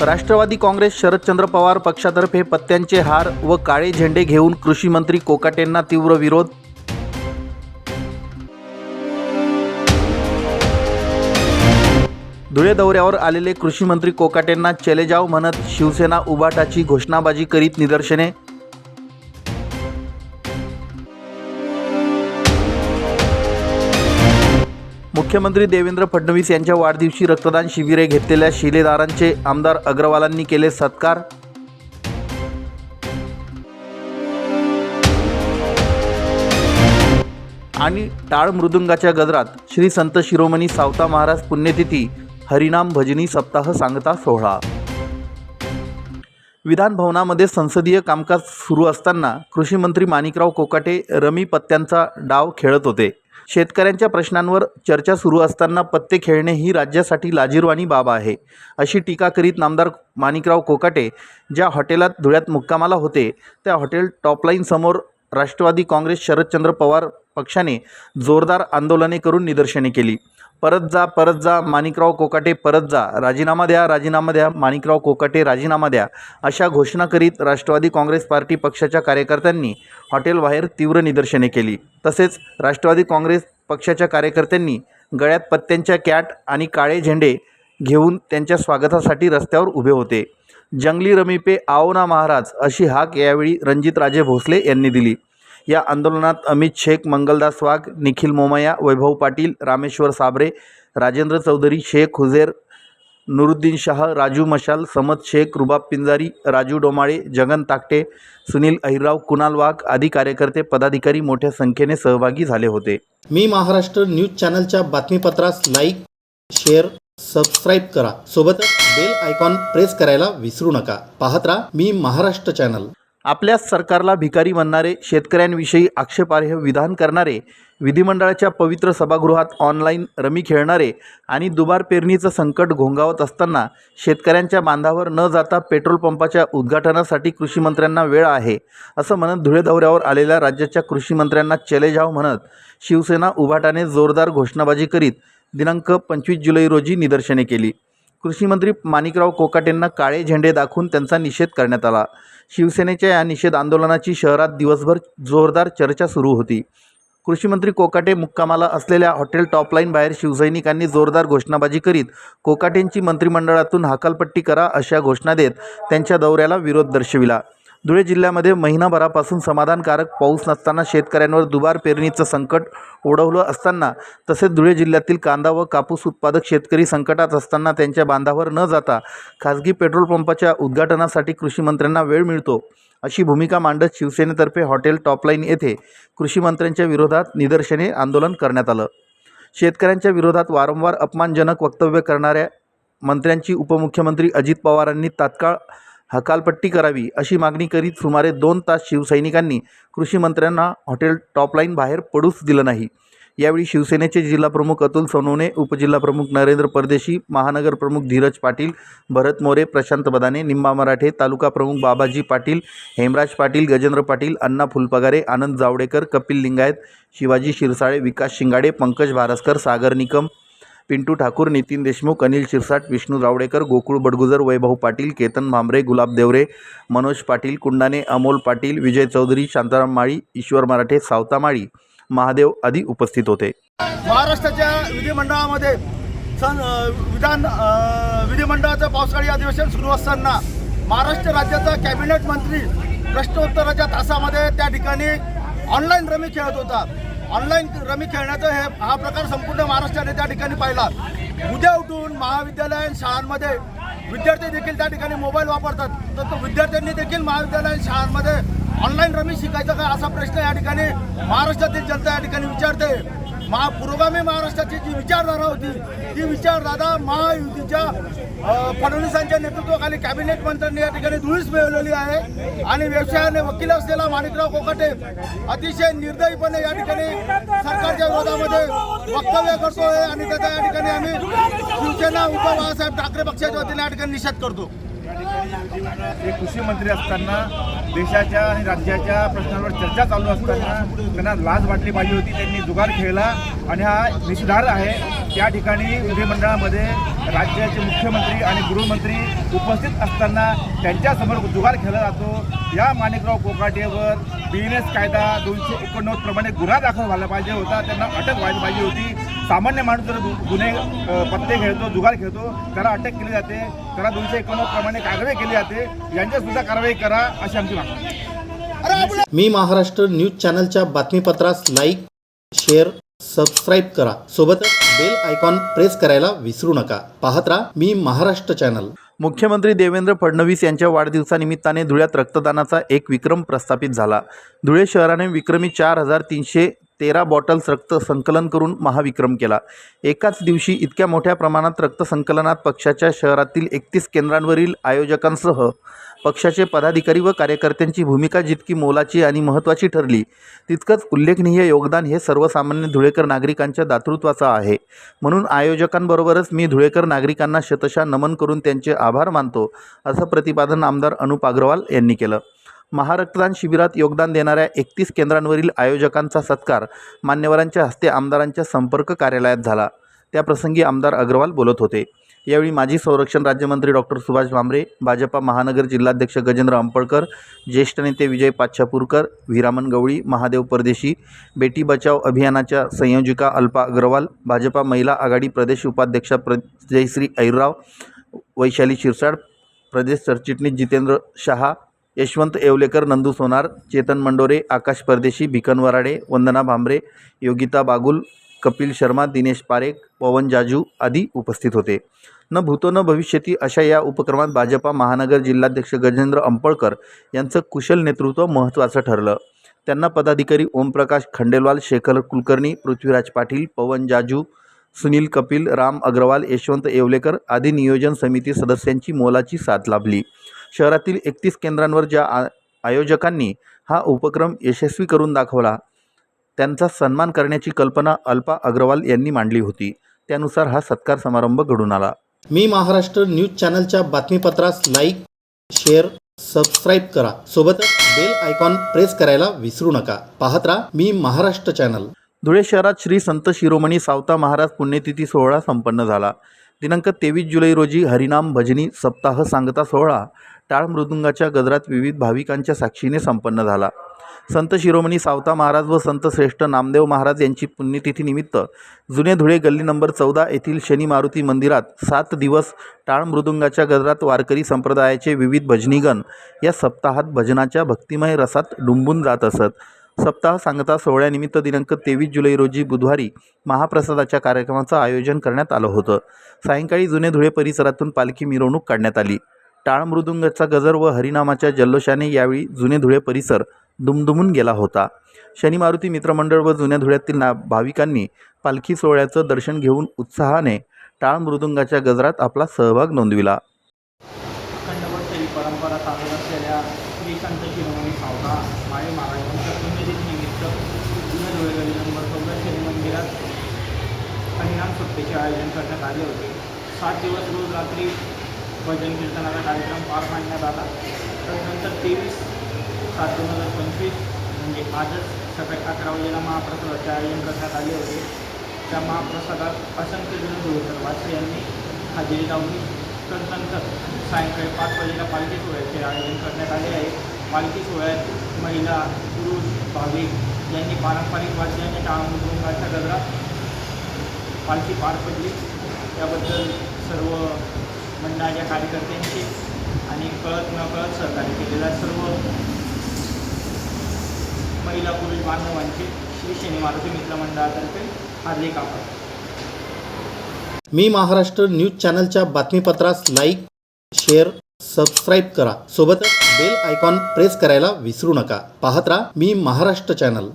राष्ट्रवादी काँग्रेस शरदचंद्र पवार पक्षातर्फे पत्त्यांचे हार व काळे झेंडे घेऊन कृषी मंत्री कोकाटेंना तीव्र विरोध? धुळे दौऱ्यावर आलेले कृषी मंत्री कोकाटेंना चले जाव म्हणत शिवसेना उभाटाची घोषणाबाजी करीत निदर्शने मुख्यमंत्री देवेंद्र फडणवीस यांच्या वाढदिवशी रक्तदान शिबिरे घेतलेल्या शिलेदारांचे आमदार अग्रवालांनी केले सत्कार. आणि टाळ मृदुंगाच्या गजरात श्री संत शिरोमणी सावता महाराज पुण्यतिथी हरिनाम भजनी सप्ताह सांगता सोहळा. विधान भवनामध्ये संसदीय कामकाज सुरू असताना कृषी मंत्री माणिकराव कोकाटे रमी पत्त्यांचा डाव खेळत होते. शेतकऱ्यांच्या प्रश्नांवर चर्चा सुरू असताना पत्ते खेळणे ही राज्यासाठी लाजीरवाणी बाब आहे. अशी टीका करीत नामदार माणिकराव कोकाटे ज्या हॉटेलात धुळ्यात मुक्कामाला होते त्या हॉटेल टॉपलाईनसमोर राष्ट्रवादी काँग्रेस शरदचंद्र पवार पक्षाने जोरदार आंदोलने करून निदर्शने केली. परत जा परत जा माणिकराव कोकाटे परत जा. राजीनामा द्या राजीनामा द्या माणिकराव कोकाटे राजीनामा द्या. अशा घोषणा करीत राष्ट्रवादी काँग्रेस पार्टी पक्षाच्या कार्यकर्त्यांनी हॉटेलबाहेर तीव्र निदर्शने केली. तसेच राष्ट्रवादी काँग्रेस पक्षाच्या कार्यकर्त्यांनी गळ्यात पत्त्यांच्या कॅट आणि काळे झेंडे घेऊन त्यांच्या स्वागतासाठी रस्त्यावर उभे होते. जंगली रमी पे आओ ना महाराज अशी हाक यावेळी रणजितराजे भोसले यांनी दिली. या आंदोलनात अमित शेख मंगलदास वाघ निखिल मोमया वैभव पाटील रामेश्वर साबरे राजेंद्र चौधरी शेख हुजेर नुरुद्दीन शाह राजू मशाल समद शेख रुबाब पिंजारी राजू डोमाळे जगन ताकटे सुनील अहिरराव कुणाल वाघ आदी कार्यकर्ते पदाधिकारी मोठ्या संख्येने सहभागी झाले होते. मी महाराष्ट्र न्यूज चॅनलच्या बातमीपत्रास लाईक शेअर सबस्क्राईब करा. सोबतच बेल आयकॉन प्रेस करायला विसरू नका. पाहत राहा मी महाराष्ट्र चॅनल. आपल्या सरकारला भिकारी म्हणणारे शेतकऱ्यांविषयी आक्षेपार्ह विधान करणारे विधिमंडळाच्या पवित्र सभागृहात ऑनलाईन रमी खेळणारे आणि दुबार पेरणीचं संकट घोंगावत असताना शेतकऱ्यांच्या बांधावर न जाता पेट्रोल पंपाच्या उद्घाटनासाठी कृषीमंत्र्यांना वेळ आहे असं म्हणत धुळे दौऱ्यावर आलेल्या राज्याच्या कृषीमंत्र्यांना चले जाव म्हणत शिवसेना उभाटाने जोरदार घोषणाबाजी करीत दिनांक पंचवीस जुलै रोजी निदर्शने केली. कृषीमंत्री माणिकराव कोकाटेंना काळे झेंडे दाखवून त्यांचा निषेध करण्यात आला. शिवसेनेच्या या निषेध आंदोलनाची शहरात दिवसभर जोरदार चर्चा सुरू होती. कृषीमंत्री कोकाटे मुक्कामाला असलेल्या हॉटेल टॉपलाईन बाहेर शिवसैनिकांनी जोरदार घोषणाबाजी करीत कोकाटेंची मंत्रिमंडळातून हकालपट्टी करा अशा घोषणा देत त्यांच्या दौऱ्याला विरोध दर्शविला. धुळे जिल्ह्यामध्ये महिनाभरापासून समाधानकारक पाऊस नसताना शेतकऱ्यांवर दुबार पेरणीचं संकट ओढवलं असताना तसेच धुळे जिल्ह्यातील कांदा व कापूस उत्पादक शेतकरी संकटात असताना त्यांच्या बांधावर न जाता खाजगी पेट्रोल पंपाच्या उद्घाटनासाठी कृषीमंत्र्यांना वेळ मिळतो. अशी भूमिका मांडत शिवसेनेतर्फे हॉटेल टॉपलाईन येथे कृषीमंत्र्यांच्या विरोधात निदर्शने आंदोलन करण्यात आलं. शेतकऱ्यांच्या विरोधात वारंवार अपमानजनक वक्तव्य करणाऱ्या मंत्र्यांची उपमुख्यमंत्री अजित पवारांनी तात्काळ हकालपट्टी करावी अशी मागणी करीत सुमारे दोन तास शिवसैनिकांनी कृषी मंत्र्यांना हॉटेल टॉपलाईन बाहेर पडूच दिलं नाही. यावेळी शिवसेनेचे जिल्हाप्रमुख अतुल सोनवणे उपजिल्हाप्रमुख नरेंद्र परदेशी महानगर प्रमुख धीरज पाटील भरत मोरे प्रशांत बदाने निंबा मराठे तालुका प्रमुख बाबाजी पाटील हेमराज पाटील गजेंद्र पाटील अण्णा फुलपगारे आनंद जावडेकर कपिल लिंगायत शिवाजी शिरसाळे विकास शिंगाडे पंकज भारस्कर सागर निकम पिंटू ठाकूर नितीन देशमुख अनिल शिरसाट विष्णू रावडेकर गोकुळ बडगुजर वैभव पाटील केतन भांबरे गुलाब देवरे मनोज पाटील कुंडाने अमोल पाटील विजय चौधरी शांताराम माळी ईश्वर मराठे सावता माळी महादेव आदी उपस्थित होते. महाराष्ट्राच्या विधिमंडळामध्ये सन विधान विधिमंडळाचं पावसाळी अधिवेशन सुरू असताना महाराष्ट्र राज्याचा कॅबिनेट मंत्री प्रश्नोत्तराच्या तासामध्ये त्या ठिकाणी ऑनलाईन रमी खेळत होता. ऑनलाईन रमी खेळण्याचा हे हा प्रकार संपूर्ण महाराष्ट्राने त्या ठिकाणी पाहिला. उद्या उठून महाविद्यालय शाळांमध्ये विद्यार्थी देखील त्या ठिकाणी मोबाईल वापरतात. तर तो विद्यार्थ्यांनी देखील महाविद्यालय शाळांमध्ये ऑनलाईन रमी शिकायचं का असा प्रश्न या ठिकाणी महाराष्ट्रातील जनता या ठिकाणी विचारते. महा पुरोगामी महाराष्ट्राची जी विचारधारा होती ती विचारधारा महायुतीच्या फडणवीसांच्या नेतृत्वाखाली कॅबिनेट मंत्र्यांनी या ठिकाणी धुळीस मिळवलेली आहे. आणि व्यवसायाने वकील असलेला माणिकराव कोकाटे अतिशय निर्दयीपणे या ठिकाणी सरकारच्या विरोधामध्ये वक्तव्य करतोय. आणि त्याचा या ठिकाणी आम्ही शिवसेना उद्धव बाळासाहेब ठाकरे पक्षाच्या वतीने या ठिकाणी निषेध करतो. ते कृषी मंत्री असताना देशाच्या आणि राज्याच्या प्रश्नांवर चर्चा चालू असताना त्यांना लाज वाटली पाहिजे होती. त्यांनी जुगार खेळला आणि हा निषेधार्ह आहे. त्या ठिकाणी विधिमंडळामध्ये राज्याचे मुख्यमंत्री आणि गृहमंत्री उपस्थित असताना त्यांच्यासमोर जुगार खेळला जातो. या माणिकराव कोकाटेवर बी एन एस कायदा दोनशे एकोणनव्वद प्रमाणे गुन्हा दाखल व्हायला पाहिजे होता. त्यांना अटक व्हायला पाहिजे होती. सामान्य माणूस जर गुन्हे पत्ते खेळतो जुगार खेळतो त्याला अटक केली जाते त्याला दोनशे एकोणनव्वद प्रमाणे कारवाई केली जाते यांच्यासुद्धा कारवाई करा अशी आमची मागणी आहे. मी महाराष्ट्र न्यूज चॅनलच्या बातमीपत्रास लाईक शेअर सबस्क्राईब करा. सोबतच बेल आयकॉन प्रेस करायला विसरू नका. पाहत राहा मी महाराष्ट्र चॅनल मुख्यमंत्री देवेंद्र फडणवीस यांच्या वाढदिवसानिमित्ताने धुळ्यात रक्तदानाचा एक विक्रम प्रस्थापित झाला. धुळे शहराने विक्रमी चार हजार तीनशे तेरा बॉटल्स रक्त संकलन करून महाविक्रम केला. एकाच दिवशी इतक्या मोठ्या प्रमाणात रक्त संकलनात पक्षाच्या शहरातील एकतीस केंद्रांवरील आयोजकांसह पक्षाचे पदाधिकारी व कार्यकर्त्यांची भूमिका जितकी मोलाची आणि महत्त्वाची ठरली तितकंच उल्लेखनीय योगदान हे सर्वसामान्य धुळेकर नागरिकांच्या दातृत्वाचं आहे. म्हणून आयोजकांबरोबरच मी धुळेकर नागरिकांना शतशा नमन करून त्यांचे आभार मानतो असं प्रतिपादन आमदार अनुप अग्रवाल यांनी केलं. महारक्तदान शिबिरात योगदान देणाऱ्या एकतीस केंद्रांवरील आयोजकांचा सत्कार मान्यवरांच्या हस्ते आमदारांच्या संपर्क कार्यालयात झाला. त्याप्रसंगी आमदार अग्रवाल बोलत होते. यावेळी माजी संरक्षण राज्यमंत्री डॉक्टर सुभाष भामरे भाजपा महानगर जिल्हाध्यक्ष गजेंद्र अंपळकर ज्येष्ठ नेते विजय पाच्छापूरकर विरामन गवळी महादेव परदेशी बेटी बचाव अभियानाच्या संयोजिका अल्पा अग्रवाल भाजपा महिला आघाडी प्रदेश उपाध्यक्षा प्र जयश्री ऐरराव वैशाली शिरसाड प्रदेश सरचिटणीस जितेंद्र शहा यशवंत येवलेकर नंदू सोनार चेतन मंडोरे आकाश परदेशी भिकन वराडे वंदना भांबरे योगिता बागुल कपिल शर्मा दिनेश पारेख पवन जाजू आदी उपस्थित होते. न भूतो न भविष्यती अशा या उपक्रमात भाजपा महानगर जिल्हाध्यक्ष गजेंद्र अंपळकर यांचं कुशल नेतृत्व महत्त्वाचं ठरलं. त्यांना पदाधिकारी ओमप्रकाश खंडेलवाल शेखर कुलकर्णी पृथ्वीराज पाटील पवन जाजू सुनील कपिल राम अग्रवाल यशवंत येवलेकर आदी नियोजन समिती सदस्यांची मोलाची साथ लाभली. शहरातील एकतीस केंद्रांवर ज्या आ आयोजकांनी हा उपक्रम यशस्वी करून दाखवला त्यांचा सन्मान करण्याची कल्पना अल्पा अग्रवाल यांनी मांडली होती. त्यानुसार हा सत्कार समारंभ घडून आला. मी महाराष्ट्र न्यूज चॅनलच्या बातमीपत्रास लाईक शेअर सबस्क्राईब करा. सोबतच बेल आयकॉन प्रेस करायला विसरू नका. पाहत राहा मी महाराष्ट्र चॅनल. धुळे शहरात श्री संत शिरोमणी सावता महाराज पुण्यतिथी सोहळा संपन्न झाला. दिनांक तेवीस जुलै रोजी हरिनाम भजनी सप्ताह सांगता सोहळा टाळ मृदुंगाच्या गजरात विविध भाविकांच्या साक्षीने संपन्न झाला. संत शिरोमणी सावता महाराज व संत श्रेष्ठ नामदेव महाराज यांची पुण्यतिथीनिमित्त जुने धुळे गल्ली नंबर चौदा येथील शनी मारुती मंदिरात सात दिवस टाळ मृदुंगाच्या गजरात वारकरी संप्रदायाचे विविध भजनीगण या सप्ताहात भजनाच्या भक्तिमय रसात डुंबून जात असत. सप्ताह सांगता सोहळ्यानिमित्त दिनांक तेवीस जुलै रोजी बुधवारी महाप्रसादाच्या कार्यक्रमाचं आयोजन करण्यात आलं होतं. सायंकाळी जुने धुळे परिसरातून पालखी मिरवणूक काढण्यात आली. टाळ मृदुंगाचा गजर व हरिनामाच्या जल्लोषाने यावेळी जुने धुळे परिसर दुमदुमून गेला होता. शनी मारुती मित्रमंडळ व जुन्या धुळ्यातील ना भाविकांनी पालखी सोहळ्याचं दर्शन घेऊन उत्साहाने टाळ मृदुंगाच्या गजरात आपला सहभाग नोंदविला. परंपरा असलेल्या श्री संत शिरोमणी सावता माळे महाराजांच्या धुळे नंबर चौदा शनी मंदिरात सुट्टीचे आयोजन करण्यात आले होते. सात दिवस रोज रात्री भजन कीर्तनाचा कार्यक्रम पार पाडण्यात आला. त्यानंतर तेवीस सात दोन हजार पंचवीस म्हणजे आजच सकाळी अकरा वाजेला महाप्रसादाचे आयोजन करण्यात आले होते. त्या महाप्रसादात असंख्य जण धुळेकर यांनी हजेरी लावली. तदनंतर सायंकाळी पाच वाजेला पालखी सोहळ्याचे आयोजन करण्यात आले आहे. पालखी सोहळ्यात महिला पुरुष भाविक यांनी पारंपरिक वाद्याने टाळमृदुंगाच्या गजरात पालखी पार पडली. त्याबद्दल सर्व मंडळाच्या कार्यकर्त्यांचे आणि कळत न कळत सहकार्य केलेल्या सर्व महिला पुरुष बांधवांचे श्री शनी मारुती मित्र मंडळातर्फे हार्दिक आभार. मी महाराष्ट्र न्यूज चॅनलच्या बातमीपत्रास लाईक शेअर सबस्क्राईब करा. सोबतच बेल आयकॉन प्रेस करायला विसरू नका. पाहत राहा मी महाराष्ट्र चॅनल.